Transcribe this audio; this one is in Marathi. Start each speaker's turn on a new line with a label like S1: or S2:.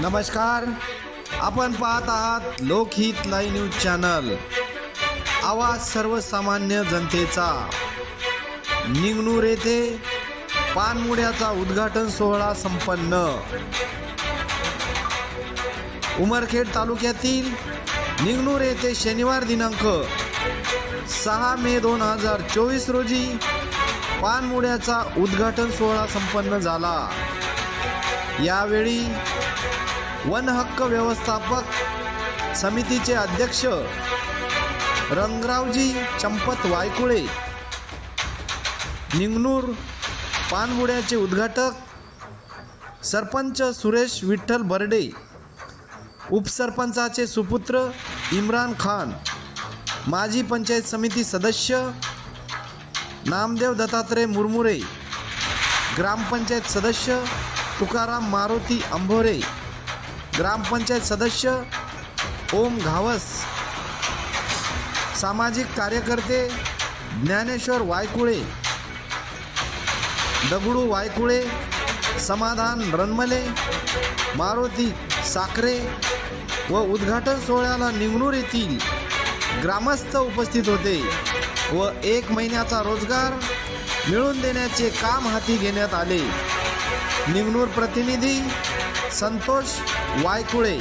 S1: नमस्कार. आपण पाहत आहात लोकहित लाईव्ह न्यूज चॅनल. आवाज सर्वसामान्य जनतेचा. निंगणूर येथे पानमुड्याचा उद्घाटन सोहळा संपन्न. उमरखेड तालुक्यातील निंगणूर येथे शनिवार दिनांक सहा मे दोन हजार चोवीस रोजी पानमुड्याचा उद्घाटन सोहळा संपन्न झाला. यावेळी वन हक्क व्यवस्थापक समितीचे अध्यक्ष रंगरावजी चंपत वायकुळे निंगनूर पानबुड्याचे उद्घाटक सरपंच सुरेश विठ्ठल बर्डे उपसरपंचाचे सुपुत्र इम्रान खान माजी पंचायत समिती सदस्य नामदेव दत्तात्रय मुरमुरे ग्रामपंचायत सदस्य तुकाराम मारुती अंभोरे ग्रामपंचायत सदस्य ओम घावस सामाजिक कार्यकर्ते ज्ञानेश्वर वायकुळे दगडू वायकुळे समाधान रनमले मारुती साखरे व उद्घाटन सोहळ्याला निंगणूर येथील ग्रामस्थ उपस्थित होते व एक महिन्याचा रोजगार मिळवून देण्याचे काम हाती घेण्यात आले. निंगणूर प्रतिनिधी संतोष वायकुळे.